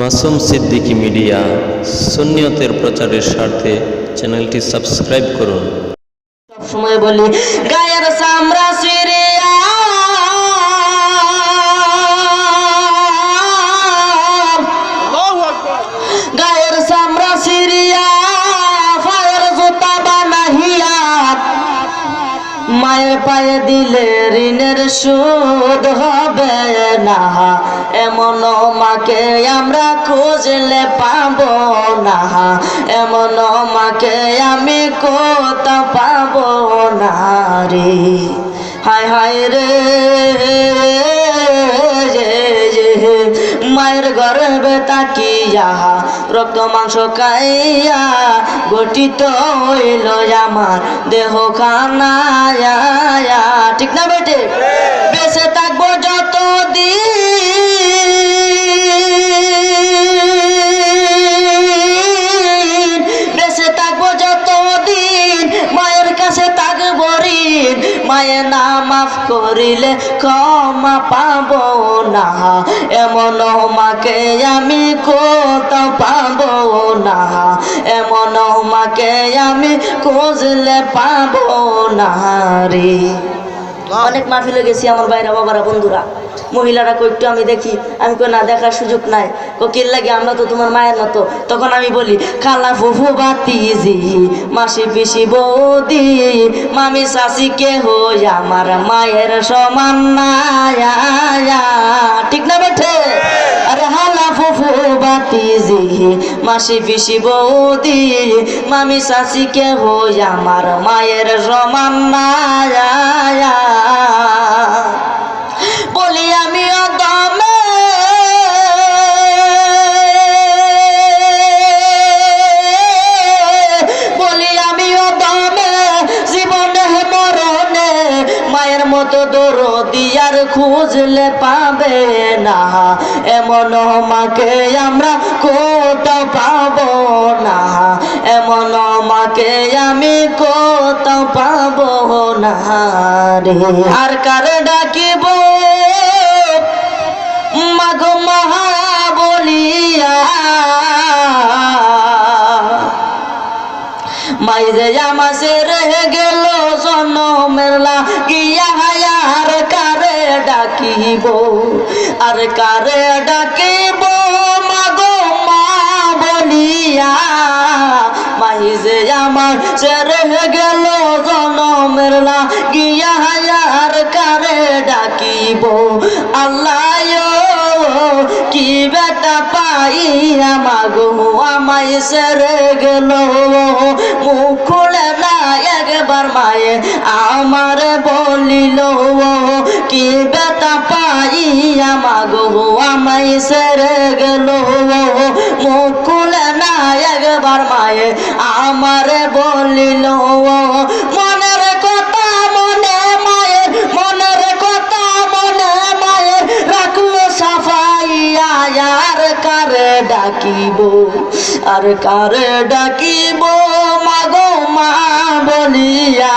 Masum Siddiqui media সুন্নিয়তের প্রচারের স্বার্থে চ্যানেলটি সাবস্ক্রাইব করুন। সময় বলি, গায়ের সিরিয়া গায়ের সামরা সিরিয়া ফায়ের জুতা বানাহিয়া মায়ের পায়ে দিলে ঋণের সুদ হবে না। এমন মাকে আমরা খুঁজলে পাব না। এমন মাকে আমি কোথা পাব না রে। হায় হায় রে, মায়ের গর্বে তাকিয়া, রক্ত মাংস খাইয়া গঠিত হইল আমার দেহ খানা ঠিক না বেটে? মাফ করিলে ক্ষমা পাব না। এমন মাকে আমি কত পাব না। এমন মাকে আমি খুঁজলে পাব না রে। অনেক মাহফিলে গেছি আমার বাইরা বাবারা, বন্ধুরা। মহিলারা কই একটু আমি দেখি, আমি কই না, দেখার সুযোগ নাই। কোকিল লাগে, আমরা তো তোমার মায়ের মতো। তখন আমি বলি, খালা ফুফু বাতিজি মাসি পিসি বৌদি, মামি শাসি কে হই আমার মায়ের সমান না ঠিক না বেঠে? আরে হালা ফুফু বাতিজি মাসি পিসি বৌদি, মামি শাসি কে হই আমার মায়ের সমান না মতো দরদিয়ার খুঁজলে পাবে না। এমন মাকে আমরা কোথাও পাব না। এমন মাকে আমি কোথাও পাব না আর কার ডাকিব মাইরে আমাসে রহে গেল জনমের লাগিয়া আর কারে ডাকিব? আর কারে ডাকিব? মাগো মা বলিয়া। মাইজে আমার সে রহে গেল জনমের লাগিয়া আর কারে ডাকিব? আল্লাহ কি বেটা পাইয়া মাগো আমায় সেরে গেল। মুখ না একবার মায়ে আমার বলিল, কি বেটা পাইয়া মাগো আমায় সেরে গেল। মুখ না একবার মায়ে আমার বলিল ডাকিব? আর কারে ডাকিব? মাগো মা বলিয়া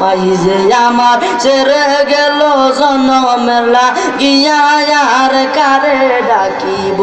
পাই যে আমার ছেড়ে গেল জনমেলা গিয়া, আর কারে ডাকিব?